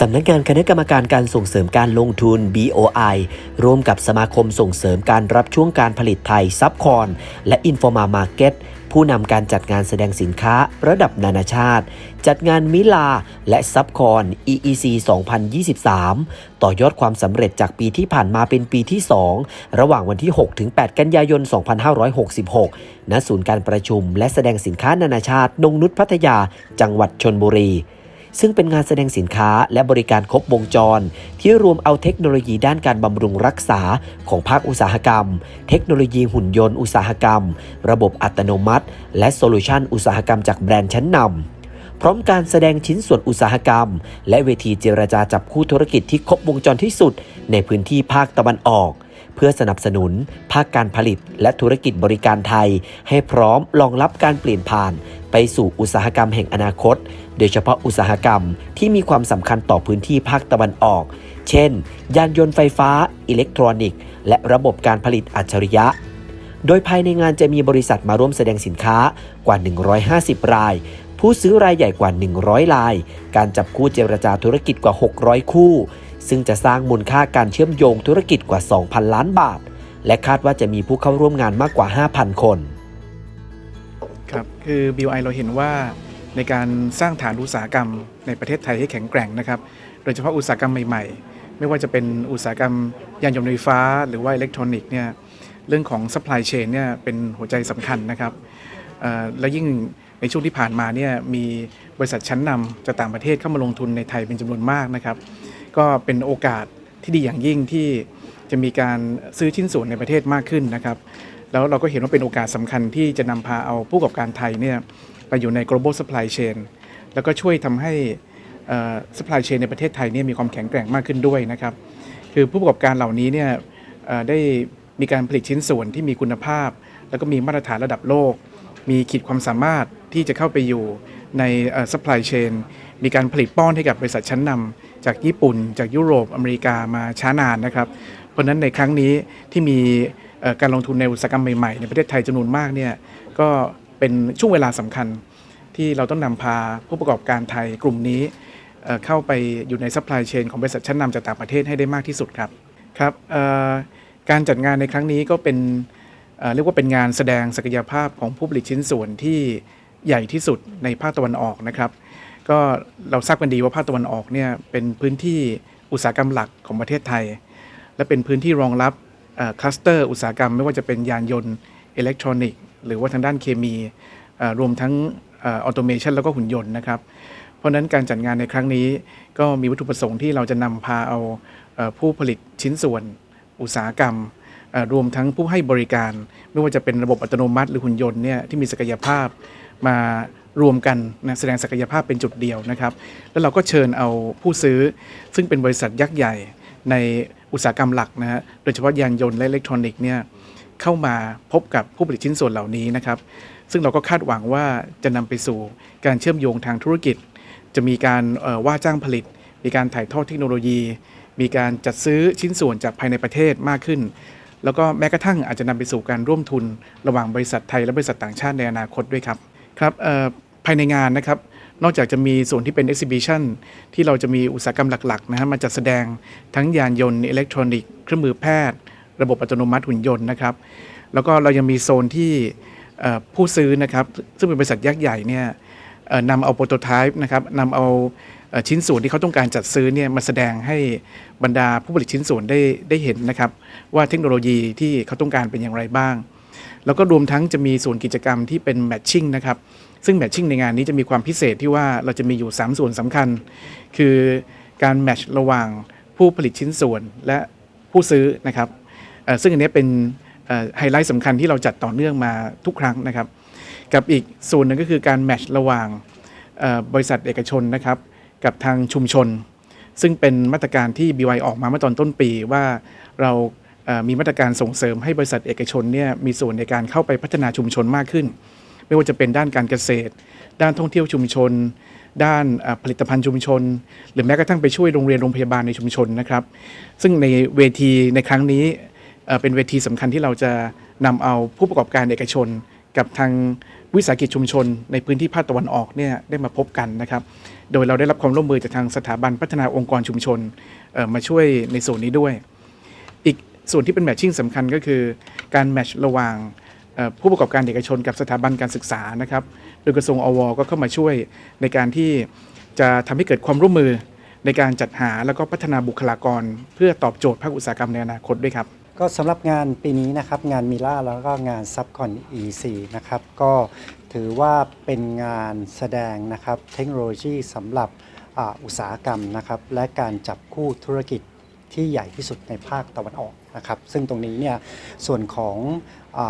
สำนักงานคณะกรรมการการส่งเสริมการลงทุน BOI ร่วมกับสมาคมส่งเสริมการรับช่วงการผลิตไทยซับคอนและอินโฟมามาร์เก็ตผู้นำการจัดงานแสดงสินค้าระดับนานาชาติ จัดงานมิลาและซับคอน EEC 2023 ต่อยอดความสำเร็จจากปีที่ผ่านมาเป็นปีที่ 2 ระหว่างวันที่ 6-8 กันยายน 2566 ณ ศูนย์การประชุมและแสดงสินค้านานาชาตินงนุษพัทยา จังหวัดชนบุรี ซึ่งเป็นงานแสดงสินค้าและบริการครบวงจร ที่รวมเอาเทคโนโลยีด้านการบำรุงรักษาของภาคอุตสาหกรรม เทคโนโลยีหุ่นยนต์อุตสาหกรรม ระบบอัตโนมัติ และโซลูชันอุตสาหกรรมจากแบรนด์ชั้นนำพร้อมการแสดงชิ้นส่วนอุตสาหกรรม และเวทีเจรจาจับคู่ธุรกิจที่ครบวงจรที่สุด ในพื้นที่ภาคตะวันออก เพื่อสนับสนุน ภาคการผลิต และธุรกิจบริการไทย ให้พร้อมรองรับการเปลี่ยนผ่าน ไปสู่อุตสาหกรรมแห่งอนาคต โดยเฉพาะอุตสาหกรรมที่มีความสำคัญต่อพื้นที่ภาคตะวันออก เช่น ยานยนต์ไฟฟ้า อิเล็กทรอนิกส์ และระบบการผลิตอัจฉริยะโดยภายในงานจะมีบริษัทมาร่วมแสดงสินค้ากว่า 150 ราย ผู้ซื้อรายใหญ่กว่า 100 ราย การจับคู่เจรจาธุรกิจกว่า 600 คู่ ซึ่งจะสร้างมูลค่าการเชื่อมโยงธุรกิจกว่า 2,000 ล้านบาท และคาดว่าจะมีผู้เข้าร่วมงานมากกว่า 5,000 คนครับคือ BI เราเห็นว่าในการสร้างฐานอุตสาหกรรมในประเทศไทยให้แข็งแกร่งนะครับ โดยเฉพาะอุตสาหกรรมใหม่ๆ ไม่ว่าจะเป็นอุตสาหกรรมยานยนต์ไฟฟ้า หรือว่าอิเล็กทรอนิกส์เนี่ยเรื่องของ supply chain เนี่ยเป็นหัวใจสำคัญนะครับและยิ่งในช่วงที่ผ่านมาเนี่ยมีบริษัทชั้นนำจากต่างประเทศเข้ามาลงทุนในไทยเป็นจำนวนมากนะครับ ก็เป็นโอกาสที่ดีอย่างยิ่งที่จะมีการซื้อชิ้นส่วนในประเทศมากขึ้นนะครับ แล้วเราก็เห็นว่าเป็นโอกาสสำคัญที่จะนำพาเอาผู้ประกอบการไทยเนี่ยไปอยู่ใน global supply chain แล้วก็ช่วยทำให้ supply chain ในประเทศไทยเนี่ยมีความแข็งแกร่งมากขึ้นด้วยนะครับ คือผู้ประกอบการเหล่านี้เนี่ยเอ่อได้มีการผลิตชิ้นส่วนที่มีคุณภาพ แล้วก็มีมาตรฐานระดับโลก มีขีดความสามารถที่จะเข้าไปอยู่ใน supply chain มีการผลิตป้อนให้กับบริษัทชั้นนำ จากญี่ปุ่น จากยุโรปอเมริกามาช้านานนะครับ เพราะฉะนั้นในครั้งนี้ที่มีการลงทุนในอุตสาหกรรมใหม่ๆในประเทศไทยจำนวนมากเนี่ยก็เป็นช่วงเวลาสำคัญที่เราต้องนำพาผู้ประกอบการไทยกลุ่มนี้เข้าไปอยู่ในซัพพลายเชนของบริษัทชั้นนำจากต่างประเทศให้ได้มากที่สุดครับครับการจัดงานในครั้งนี้ก็เป็นเรียกว่าเป็นงานแสดงศักยภาพของผู้ผลิตชิ้นส่วนที่ใหญ่ที่สุดในภาคตะวันออกนะครับ ก็เราทราบกันดีว่าภาคตะวันออกเนี่ยเป็นพื้นที่อุตสาหกรรมหลักของประเทศไทย และเป็นพื้นที่รองรับคลัสเตอร์อุตสาหกรรม ไม่ว่าจะเป็นยานยนต์อิเล็กทรอนิกส์หรือว่าทางด้านเคมีรวมทั้งออโตเมชันแล้วก็หุ่นยนต์นะครับ เพราะฉะนั้นการจัดงานในครั้งนี้ก็มีวัตถุประสงค์ที่เราจะนำพาเอาผู้ผลิตชิ้นส่วน อุตสาหกรรม รวมทั้งผู้ให้บริการ ไม่ว่าจะเป็นระบบอัตโนมัติหรือหุ่นยนต์เนี่ยที่มีศักยภาพมา รวมกันนะแสดงศักยภาพเป็นจุดเดียวนะครับ แล้วเราก็เชิญเอาผู้ซื้อ ซึ่งเป็นบริษัทยักษ์ใหญ่ในอุตสาหกรรมหลักนะฮะโดยเฉพาะยานยนต์และอิเล็กทรอนิกส์เนี่ยเข้ามาพบกับผู้ผลิตชิ้นส่วนเหล่านี้นะครับ ซึ่งเราก็คาดหวังว่าจะนำไปสู่การเชื่อมโยงทางธุรกิจ จะมีการว่าจ้างผลิต มีการถ่ายทอดเทคโนโลยี มีการจัดซื้อชิ้นส่วนจากภายในประเทศมากขึ้น แล้วก็แม้กระทั่งอาจจะนำไปสู่การร่วมทุนระหว่างบริษัทไทยและบริษัทต่างชาติในอนาคตด้วยครับครับเอ่อ ภายในงานนะครับ นอกจากจะมีส่วนที่เป็น exhibition ที่เราจะมีอุตสาหกรรมหลักๆนะฮะมาจัดแสดงทั้งยานยนต์อิเล็กทรอนิกส์เครื่องมือแพทย์ ระบบอัตโนมัติหุ่นยนต์นะครับ แล้วก็เรายังมีโซนที่เอ่อผู้ซื้อนะครับซึ่งเป็นบริษัทยักษ์ใหญ่เนี่ยเอ่อนำเอาโปรโตไทป์นะครับนำเอาเอ่อชิ้นส่วนที่เขาต้องการจัดซื้อเนี่ยมาแสดงให้บรรดาผู้ผลิตชิ้นส่วนได้ได้เห็นนะครับ ว่าเทคโนโลยีที่เขาต้องการเป็นอย่างไรบ้าง แล้วก็รวมทั้งจะมีส่วนกิจกรรมที่เป็นแมทชิ่งนะครับ ซึ่งแมทชิ่งในงานนี้จะมีความพิเศษที่ว่าเราจะมีอยู่ 3 ส่วนสำคัญ คือการแมทช์ระหว่างผู้ผลิตชิ้นส่วนและผู้ซื้อนะครับซึ่งอันนี้เป็นไฮไลท์สำคัญที่เราจัดต่อเนื่องมาทุกครั้งนะครับ กับอีกส่วนหนึ่งก็คือการแมทช์ระหว่างบริษัทเอกชนนะครับ กับทางชุมชน ซึ่งเป็นมาตรการที่ BY ออกมาเมื่อตอนต้นปีว่าเรามีมาตรการส่งเสริมให้บริษัทเอกชนเนี่ยมีส่วนในการเข้าไปพัฒนาชุมชนมากขึ้น ไม่ว่าจะเป็นด้านการเกษตร ด้านท่องเที่ยวชุมชน ด้านผลิตภัณฑ์ชุมชน หรือแม้กระทั่งไปช่วยโรงเรียนโรงพยาบาลในชุมชนนะครับ ซึ่งในเวทีในครั้งนี้เป็นเวทีสำคัญที่เราจะนำเอาผู้ประกอบการเอกชน กับทางวิสาหกิจชุมชน ในพื้นที่ภาคตะวันออกเนี่ยได้มาพบกันนะครับ โดยเราได้รับความร่วมมือจากทางสถาบันพัฒนาองค์กรชุมชนมาช่วยในส่วนนี้ด้วย อีกส่วนที่เป็นแมทชิ่งสำคัญก็คือการแมทช์ระหว่าง ผู้ประกอบการเอกชนกับสถาบันการศึกษานะครับ โดยกระทรวงอวก็เข้ามาช่วยในการที่จะทำให้เกิดความร่วมมือในการจัดหาแล้วก็พัฒนาบุคลากร เพื่อตอบโจทย์ภาคอุตสาหกรรมในอนาคตด้วยครับ ก็สำหรับงานปีนี้นะครับงานมิล่าแล้วก็งานซับคอน E4 นะครับก็ถือว่าเป็นงานแสดงนะครับเทคโนโลยีสำหรับอุตสาหกรรมนะครับและการจับคู่ธุรกิจที่ใหญ่ที่สุดในภาคตะวันออก นะครับซึ่งตรงนี้เนี่ยส่วนของอ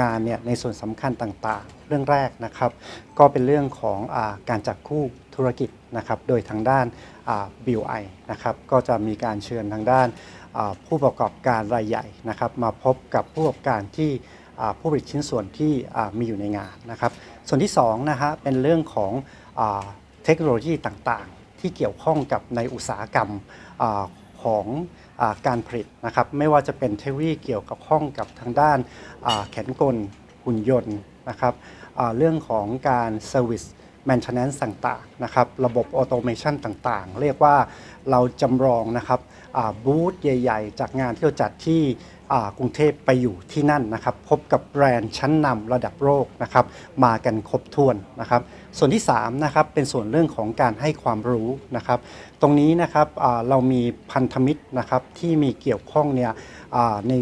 งานเนี่ยในส่วนสำคัญต่างๆ เรื่องแรกนะครับ ก็เป็นเรื่องของอาการจับคู่ธุรกิจนะครับโดยทางด้านอ่า BOI นะครับก็จะมีการเชิญทางด้านาผู้ประกอบการรายใหญ่นะครับมาพบกับผู้ประกอบการที่ผู้ผลิตชิ้นส่วนที่มีอยู่ในงานนะครับ ส่วนที่2นะฮะเป็นเรื่องของอเทคโนโลยีต่างๆ ที่เกี่ยวข้องกับในอุตสาหกรรมอของ การผลิตนะครับไม่ว่าจะเป็นเทคโนโลยีเกี่ยวกับข้องกับทางด้านแขนกลหุ่นยนต์นะครับเรื่องของการเซอร์วิสแมนชั่นส์ต่างๆนะครับระบบออโตเมชันต่างๆ เรียกว่าเราจำลองนะครับบูธใหญ่ ๆ จากงานที่เราจัดที่ กรุงเทพไปอยู่ที่นั่นนะครับ พบกับแบรนด์ชั้นนำระดับโลกนะครับมากันครบถ้วนนะครับ ส่วนที่3นะครับเป็นส่วนเรื่องของการให้ความรู้นะครับ ตรงนี้นะครับเรามีพันธมิตรนะครับที่มีเกี่ยวข้องเนี่ยใน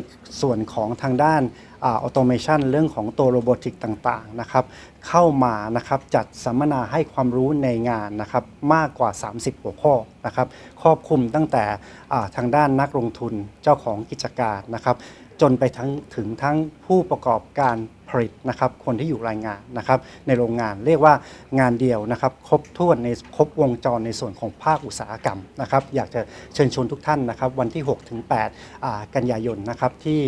ส่วนของทางด้านออโตเมชันเรื่องของตัวโรบอติกต่างๆนะครับ เข้ามานะครับจัดสัมมนาให้ความรู้ในงานนะครับมากกว่า 30 หัวข้อนะครับครอบคลุมตั้งแต่ทางด้านนักลงทุนเจ้าของกิจการนะครับจนไปทั้งถึงทั้งผู้ประกอบการผลิตนะครับคนที่อยู่รายงานนะครับในโรงงานเรียกว่างานเดียวนะครับครบถ้วนในครบวงจรในส่วนของภาคอุตสาหกรรมนะครับอยากจะเชิญชวนทุกท่านนะครับวันที่6-8ถึง8กันยายนนะครับที่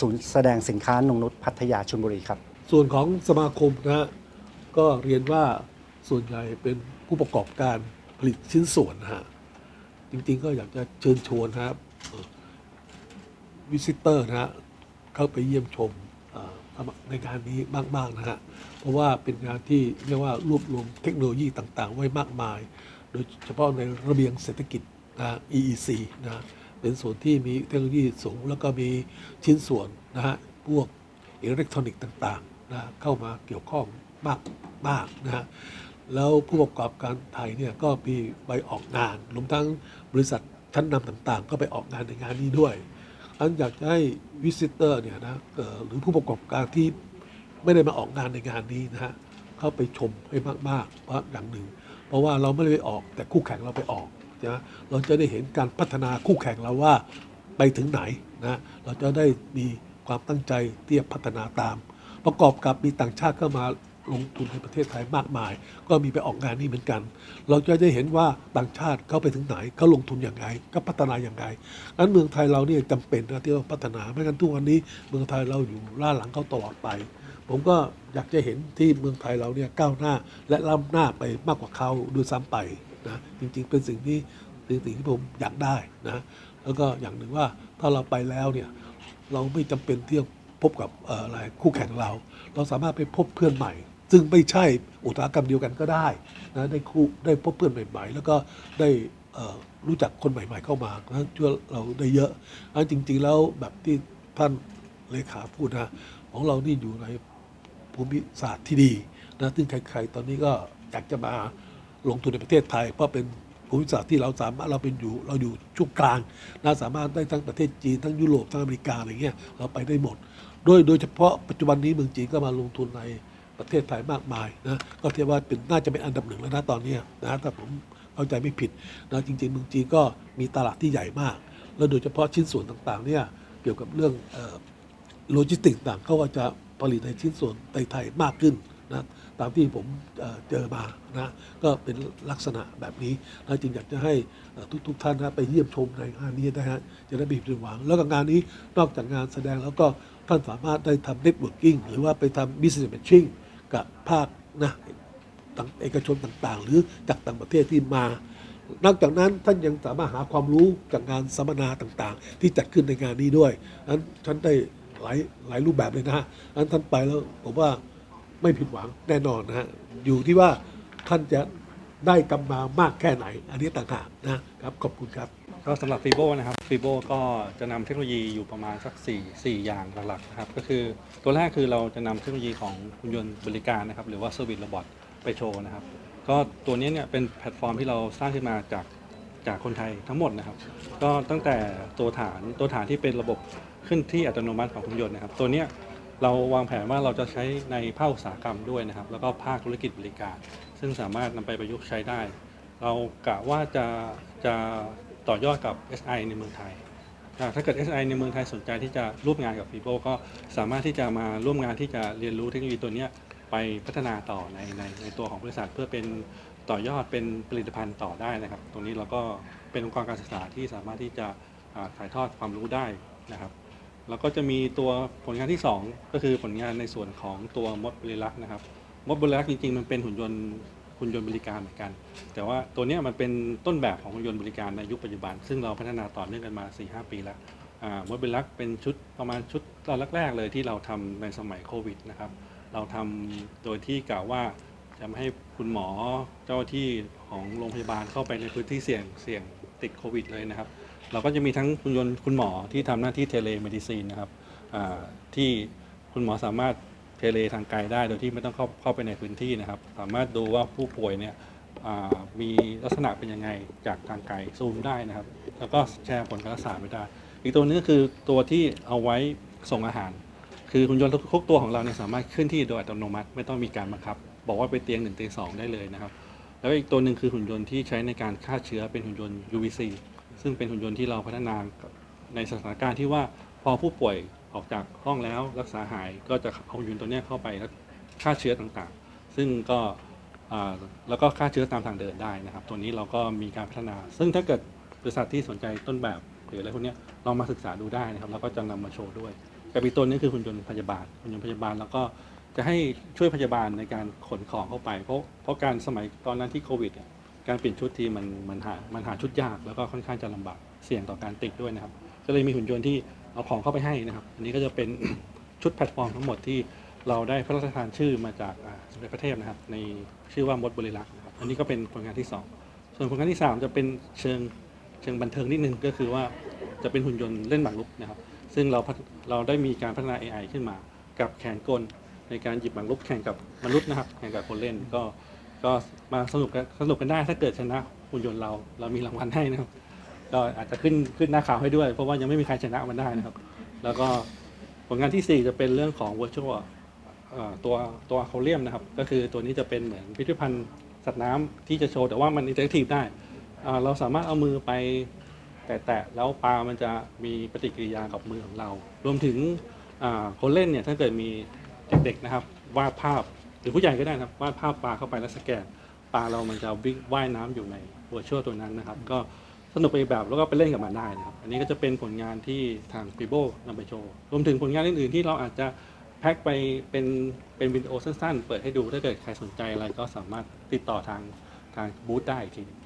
ศูนย์แสดงสินค้านงนุษย์พัทยาชลบุรีครับ ส่วนของสมาคมนะฮะก็เรียนว่าส่วนใหญ่เป็นผู้ประกอบการผลิตชิ้นส่วนนะฮะจริงๆก็อยากจะเชิญชวนนะครับวิสิเตอร์นะฮะเข้าไปเยี่ยมชมอ่อในงานนี้มาก ๆ นะฮะ เพราะว่าเป็นงานที่เรียกว่ารวบรวมเทคโนโลยีต่าง ๆ ไว้มากมาย โดยเฉพาะในระเบียงเศรษฐกิจนะ EEC นะฮะเป็นส่วนที่มีเทคโนโลยีสูง แล้วก็มีชิ้นส่วนนะฮะ พวกอิเล็กทรอนิกส์ต่าง ๆ นะเข้ามาเกี่ยวข้องมากมากนะฮะแล้วผู้ประกอบการไทยเนี่ยก็มีไปออกงานรวมทั้งบริษัทชั้นนำต่างๆ ก็ไปออกงานในงานนี้ด้วยอันอยากจะให้วิสิเตอร์เนี่ยนะหรือผู้ประกอบการที่ไม่ได้มาออกงานในงานนี้นะฮะเข้าไปชมให้มากๆเพราะอย่างหนึ่ง เพราะว่าเราไม่ได้ไปออกแต่คู่แข่งเราไปออกนะเราจะได้เห็นการพัฒนาคู่แข่งเราว่าไปถึงไหนนะเราจะได้มีความตั้งใจที่จะพัฒนาตาม ประกอบกับมีต่างชาติเข้ามาลงทุนในประเทศไทยมากมาย ก็มีไปออกงานนี้เหมือนกัน เราจะได้เห็นว่าต่างชาติเข้าไปถึงไหนเขาลงทุนอย่างไรก็พัฒนาอย่างไรนั้นเมืองไทยเราเนี่ยจำเป็นนะที่เราพัฒนาไม่งั้นทุกวันนี้เมืองไทยเราอยู่ล่าหลังเขาตลอดไป ผมก็อยากจะเห็นที่เมืองไทยเราเนี่ยก้าวหน้าและล้ำหน้าไปมากกว่าเขาด้วยซ้ำไปนะจริงๆ เป็นสิ่งที่เป็นสิ่งที่ผมอยากได้นะแล้วก็อย่างหนึ่งว่าถ้าเราไปแล้วเนี่ยเราไม่จำเป็นที่ พบกับอะไรคู่แข่งเรา เราสามารถไปพบเพื่อนใหม่ ซึ่งไม่ใช่อุตสาหกรรมเดียวกันก็ได้นะได้คู่ได้พบเพื่อนใหม่ ๆ แล้วก็ได้รู้จักคนใหม่ ๆ เข้ามานะช่วยเราได้เยอะอันจริง ๆ แล้วแบบที่ท่านเลขาพูดนะของเรานี่อยู่ในภูมิศาสตร์ที่ดีนะซึ่งใครๆตอนนี้ก็อยากจะมาลงทุนในประเทศไทย เพราะเป็นภูมิศาสตร์ที่เราสามารถเราเป็นอยู่เราอยู่ช่วงกลางนะสามารถได้ทั้งประเทศจีนทั้งยุโรปทั้งอเมริกาอะไรเงี้ยเราไปได้หมด โดยโดยเฉพาะปัจจุบันนี้เมืองจีนก็มาลงทุนในประเทศไทยมากมายนะก็เทียบว่าเป็นน่าจะเป็นอันดับหนึ่งแล้วนะตอนนี้นะถ้าผมเข้าใจไม่ผิดนะจริงๆเมืองจีนก็มีตลาดที่ใหญ่มาก แล้วโดยเฉพาะชิ้นส่วนต่างๆเนี่ยเกี่ยวกับเรื่องโลจิสติกส์ต่างเขาก็จะผลิตในชิ้นส่วนในไทยมากขึ้นนะตามที่ผมเเจอมานะก็เป็นลักษณะแบบนี้นะจึงอยากจะให้ทุกๆท่านนะไปเยี่ยมชมในงานนี้นะฮะจะได้มีความหวัง แล้วก็งานนี้นอกจากงานแสดงแล้วก็ ท่านสามารถได้ทำเน็ตเวิร์กิ่งหรือว่าไปทำ business matching กับภาคนะเอกชนต่างๆ หรือจากต่างประเทศที่มานอกจากนั้นท่านยังสามารถหาความรู้จากงานสัมมนาต่างๆ ที่จัดขึ้นในงานนี้ด้วยนั้นท่านได้หลายหลายรูปแบบเลยนะฮะนั้นท่านไปแล้วผมว่าไม่ผิดหวังแน่นอนนะฮะอยู่ที่ว่าท่านจะได้กำมามากแค่ไหน อันนี้ต่างหากนะครับขอบคุณครับ ก็สำหรับฟีโบนะครับฟีโบก็จะนำเทคโนโลยีอยู่ประมาณสัก 4 4 อย่างหลักๆนะครับก็คือตัวแรกคือเราจะนำเทคโนโลยีของหุ่นยนต์บริการนะครับหรือว่าเซอร์วิสโรบอทไปโชว์นะครับ ก็ตัวนี้เนี่ยเป็นแพลตฟอร์มที่เราสร้างขึ้นมาจากจากคนไทยทั้งหมดนะครับ ก็ตั้งแต่ตัวฐานตัวฐานที่เป็นระบบขึ้นที่อัตโนมัติของหุ่นยนต์นะครับ ตัวเนี้ยเราวางแผนว่าเราจะใช้ในภาคอุตสาหกรรมด้วยนะครับ แล้วก็ภาคธุรกิจบริการ ซึ่งสามารถนำไปประยุกต์ใช้ได้ เรากะว่าจะจะ ต่อยอดกับ SI ในเมืองไทย ถ้าเกิด SI ในเมืองไทยสนใจที่จะร่วมงานกับ f i b o ก็สามารถที่จะมาร่วมงานที่จะเรียนรู้เทคโนโลยีตัวนี้ไปพัฒนาต่อในในในตัวของบริษัทเพื่อเป็นต่อยอดเป็นผลิตภัณฑ์ต่อได้นะครับ ตรงนี้เราก็เป็นองค์กรการศึกษาที่สามารถที่จะถ่ายทอดความรู้ได้นะครับแล้วก็จะมีตัวผลงานที่ 2 ก็คือผลงานในส่วนของตัวมดบริลักษ์นะครับมดบริลักษ์จริงๆ มันเป็นหุ่นยนต์ หุ่นยนต์บริการเหมือนกัน แต่ว่าตัวนี้มันเป็นต้นแบบของหุ่นยนต์บริการในยุคปัจจุบัน ซึ่งเราพัฒนาต่อเนื่องกันมา 4-5 ปีแล้วอ่ามดบริลักษ์เป็นชุดประมาณชุดตอนแรกๆเลยที่เราทำในสมัยโควิดนะครับ เราทำโดยที่กล่าวว่าจะไม่ให้คุณหมอเจ้าหน้าที่ของโรงพยาบาลเข้าไปในพื้นที่เสี่ยงเสี่ยงติดโควิดเลยนะครับ เราก็จะมีทั้งคุณยนต์คุณหมอที่ทำหน้าที่เทเลเมดิซีนนะครับที่คุณหมอสามารถ เทเลทางไกลได้โดยที่ไม่ต้องเข้าเข้าไปในพื้นที่นะครับ สามารถดูว่าผู้ป่วยเนี่ยมีลักษณะเป็นยังไงจากทางไกลซูมได้นะครับ แล้วก็แชร์ผลการรักษาไปได้ อีกตัวนึงก็คือตัวที่เอาไว้ส่งอาหาร คือหุ่นยนต์ทุกตัวของเราเนี่ยสามารถเคลื่อนที่โดยอัตโนมัติ ไม่ต้องมีการบังคับ บอกว่าไปเตียงหนึ่งเตียงสองได้เลยนะครับ แล้วอีกตัวหนึ่งคือหุ่นยนต์ที่ใช้ในการฆ่าเชื้อเป็นหุ่นยนต์ UVC ซึ่งเป็นหุ่นยนต์ที่เราพัฒนาในสถานการณ์ที่ว่าพอผู้ป่วย ออกจากห้องแล้วรักษาหายก็จะเอาหุ่นตัวนี้เข้าไปแล้วฆ่าเชื้อต่างๆ ซึ่งก็แล้วก็ฆ่าเชื้อตามทางเดินได้นะครับ ตัวนี้เราก็มีการพัฒนา ซึ่งถ้าเกิดบริษัทที่สนใจต้นแบบหรืออะไรพวกนี้ลองมาศึกษาดูได้นะครับ แล้วก็จะนำมาโชว์ด้วยกับอีกตัวนึงคือหุ่นยนต์พยาบาลหุ่นยนต์พยาบาลแล้วก็จะให้ช่วยพยาบาลในการขนของเข้าไป เพราะเพราะการสมัยตอนนั้นที่โควิดการเปลี่ยนชุดทีมันมันหามันหาชุดยากแล้วก็ค่อนข้างจะลำบากเสี่ยงต่อการติดด้วยนะครับ ก็เลยมีหุ่นยนต์ที่ เอาของเข้าไปให้นะครับ อันนี้ก็จะเป็นชุดแพลตฟอร์มทั้งหมดที่เราได้พระราชทานชื่อมาจากสมเด็จพระเทพนะครับ ในชื่อว่ามดบริลักษ์นะครับ อันนี้ก็เป็นผลงานที่ 2 ส่วนผลงานที่ 3 จะเป็นเชิงเชิงบันเทิงนิดนึงก็คือว่าจะเป็นหุ่นยนต์เล่นหมากรุกนะครับ ซึ่งเราเราได้มีการพัฒนา AI ขึ้นมากับแขนกลในการหยิบหมากรุกแข่งกับมนุษย์นะครับแข่งกับคนเล่นก็ก็มาสนุกกันสนุกกันได้ถ้าเกิดชนะหุ่นยนต์เราเรามีรางวัลให้นะครับ ก็อาจจะขึ้นขึ้นหน้าข่าวให้ด้วย เพราะว่ายังไม่มีใครชนะมันได้นะครับ แล้วก็ผลงานที่ 4 จะเป็นเรื่องของ virtual ตัวตัวเขาเรียมนะครับ ก็คือตัวนี้จะเป็นเหมือนพิพิธภัณฑ์สัตว์น้ำที่จะโชว์แต่ว่ามันอินเทอร์แอคทีฟได้ เราสามารถเอามือไปแตะๆแล้วปลามันจะมีปฏิกิริยากับมือของเรา รวมถึงอ่าคนเล่นเนี่ยถ้าเกิดมีเด็กๆนะครับวาดภาพหรือผู้ใหญ่ก็ได้นะครับวาดภาพปลาเข้าไปแล้วสแกนปลาเรามันจะวิ่งว่ายน้ำอยู่ใน virtual ตัวนั้นนะครับ ก็ สนุกไปอีกแบบแล้วก็ไปเล่นกับมันได้นะครับ อันนี้ก็จะเป็นผลงานที่ทาง f i b o นำไปโชว์ รวมถึงผลงานอื่นๆที่เราอาจจะแพ็คไปเป็นเป็นวิดีโอสั้นๆ เปิดให้ดูถ้าเกิดใครสนใจอะไรก็สามารถติดต่อทางทางบูธได้อีกทีนึง